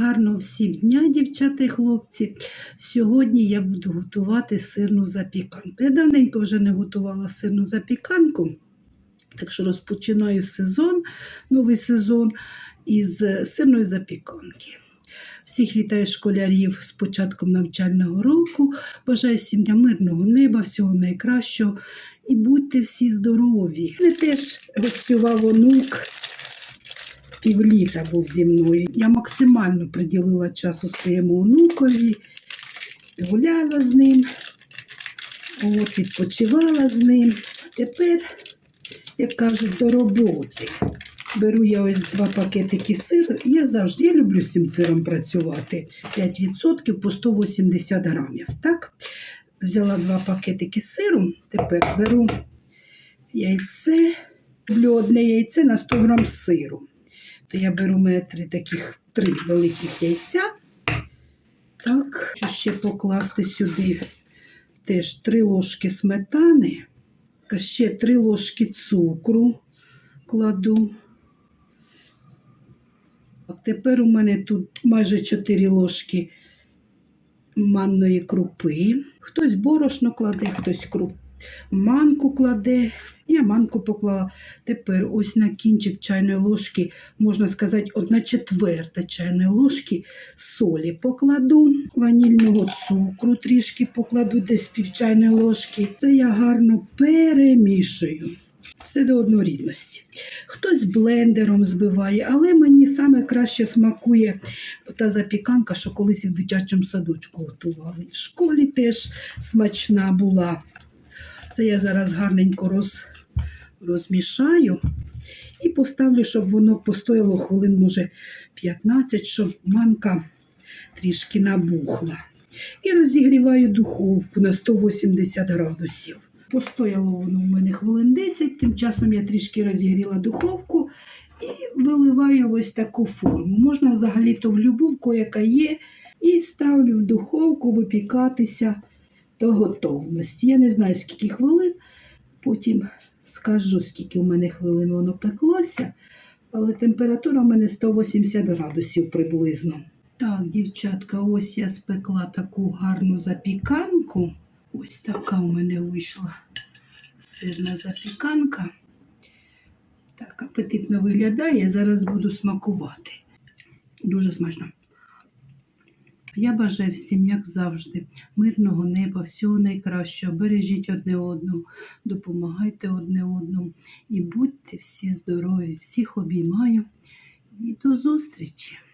Гарного всім дня, дівчата і хлопці. Сьогодні я буду готувати сирну запіканку. Я давненько вже не готувала сирну запіканку, так що розпочинаю сезон, новий сезон із сирної запіканки. Всіх вітаю школярів з початком навчального року. Бажаю всім дня мирного неба, всього найкращого і будьте всі здорові. Мене теж гостював онук півліта був зі мною. Я максимально приділила часу своєму онукові, гуляла з ним, от, відпочивала з ним. Тепер, як кажуть, до роботи. Беру я ось два пакетики сиру. Я завжди я люблю з цим сиром працювати. 5% по 180 грамів. Так? Взяла два пакетики сиру. Тепер беру яйце, люблю одне яйце на 100 грам сиру я беру у мене три таких три великих яйця. Так, хочу ще покласти сюди теж три ложки сметани, ще три ложки цукру кладу. Так, тепер у мене тут майже 4 ложки манної крупи. Хтось борошно кладе, хтось круп. Манку кладе, я манку поклала. Тепер ось на кінчик чайної ложки, можна сказати, одна четверта чайної ложки солі покладу, ванільного цукру трішки покладу, десь пів чайної ложки. Це я гарно перемішую. Все до однорідності. Хтось блендером збиває, але мені саме краще смакує та запіканка, що колись і в дитячому садочку готували. В школі теж смачна була. Це я зараз гарненько роз, розмішаю і поставлю, щоб воно постояло хвилин, може, 15, щоб манка трішки набухла. І розігріваю духовку на 180 градусів. Постояло воно в мене хвилин 10, тим часом я трішки розігріла духовку і виливаю ось таку форму. Можна взагалі-то в любовку, яка є, і ставлю в духовку випікатися до готовності. Я не знаю, скільки хвилин, потім скажу, скільки у мене хвилин воно пеклося, але температура у мене 180 градусів приблизно. Так, дівчатка, ось я спекла таку гарну запіканку. Ось така у мене вийшла сирна запіканка. Так, апетитно виглядає. Зараз буду смакувати. Дуже смачно. Я бажаю всім, як завжди, мирного неба, всього найкращого. Бережіть одне одного, допомагайте одне одному і будьте всі здорові. Всіх обіймаю і до зустрічі!